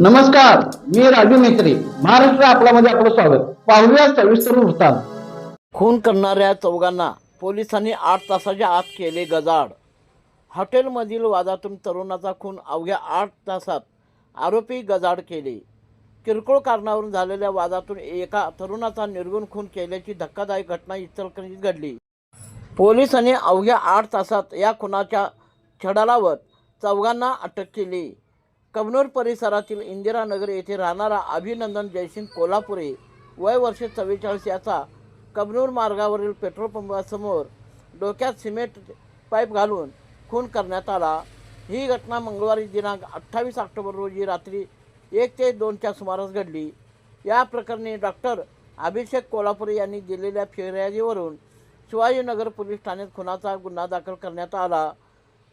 नमस्कार मी राजू मेत्री महाराष्ट्र आपल्यामध्ये आपलं स्वागत. पाहूया सविस्तर वृत्तांत. खून करणाऱ्या चौघांना पोलिसांनी आठ तासाच्या आत केले गजाड हॉटेलमधील वादातून तरुणाचा खून अवघ्या आठ तासात आरोपी गजाड केले. किरकोळ कारणावरून झालेल्या वादातून एका तरुणाचा निर्गुण खून केल्याची धक्कादायक घटना इचलकरंजीत घडली. पोलिसांनी अवघ्या आठ तासात या खुनाच्या छडा लावत चौघांना अटक केली. कबनूर परिसरातील इंदिरानगर येथे राहणारा अभिनंदन जयसिंग कोल्हापुरे वय वर्ष चव्वेचाळीस याचा कबनूर मार्गावरील पेट्रोल पंपासमोर डोक्यात सिमेंट पाईप घालून खून करण्यात आला. ही घटना मंगळवारी दिनांक अठ्ठावीस ऑक्टोबर रोजी रात्री एक ते दोनच्या सुमारास घडली. या प्रकरणी डॉक्टर अभिषेक कोल्हापुरे यांनी दिलेल्या फिर्यादीवरून शिवाजीनगर पोलीस ठाण्यात खुनाचा गुन्हा दाखल करण्यात आला.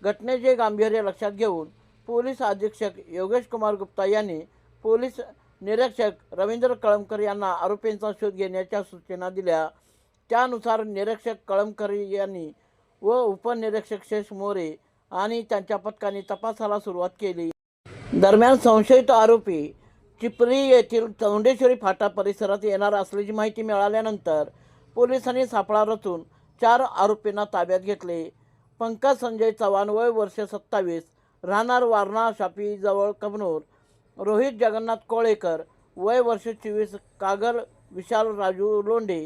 घटनेचे गांभीर्य लक्षात घेऊन पोलीस अधीक्षक योगेश कुमार गुप्ता यांनी पोलीस निरीक्षक रवींद्र कळमकर यांना आरोपींचा शोध घेण्याच्या सूचना दिल्या. त्यानुसार निरीक्षक कळमकर यांनी व उपनिरीक्षक शेष मोरे आणि त्यांच्या पथकाने तपासाला सुरुवात केली. दरम्यान संशयित आरोपी चिपरी येथील चौंडेश्वरी फाटा परिसरात येणार असल्याची माहिती मिळाल्यानंतर पोलिसांनी सापळा रचून चार आरोपींना ताब्यात घेतले. पंकज संजय चव्हाण वय वर्ष सत्तावीस राहणार वारणा शापीजवळ कबनूर. रोहित जगन्नाथ कोळेकर. वय वर्ष चोवीस कागर विशाल राजू लोंढे.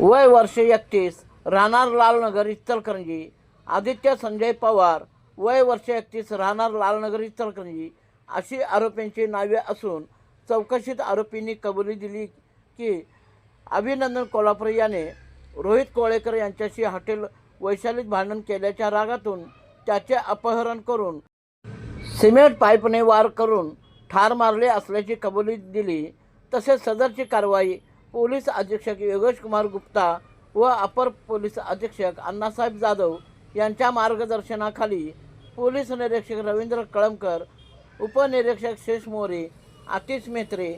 वय वर्ष एकतीस राहणार लालनगर इचलकरंजी. आदित्य संजय पवार. वय वर्ष एकतीस राहणार लालनगर इचलकरंजी. अशी आरोपींची नावे असून चौकशीत आरोपींनी कबुली दिली की अभिनंदन कोल्हापूर याने रोहित कोळेकर यांच्याशी हॉटेल वैशालीत भांडण केल्याच्या रागातून त्याचे अपहरण करून सिमेंट पाईपने वार करून ठार मारले असल्याची कबुली दिली. तसेच सदरची कारवाई पोलीस अधीक्षक योगेश कुमार गुप्ता व अपर पोलीस अधीक्षक अण्णासाहेब जाधव यांच्या मार्गदर्शनाखाली पोलीस निरीक्षक रवींद्र कळमकर उपनिरीक्षक शेष मोरे आतिश मेत्रे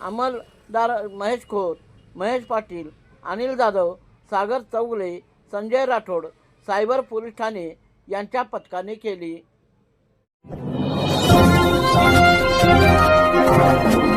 अंमलदार महेश खोत महेश पाटील अनिल जाधव सागर चौगले संजय राठोड सायबर पोलीस ठाणे यांच्या पथकाने केली. Thank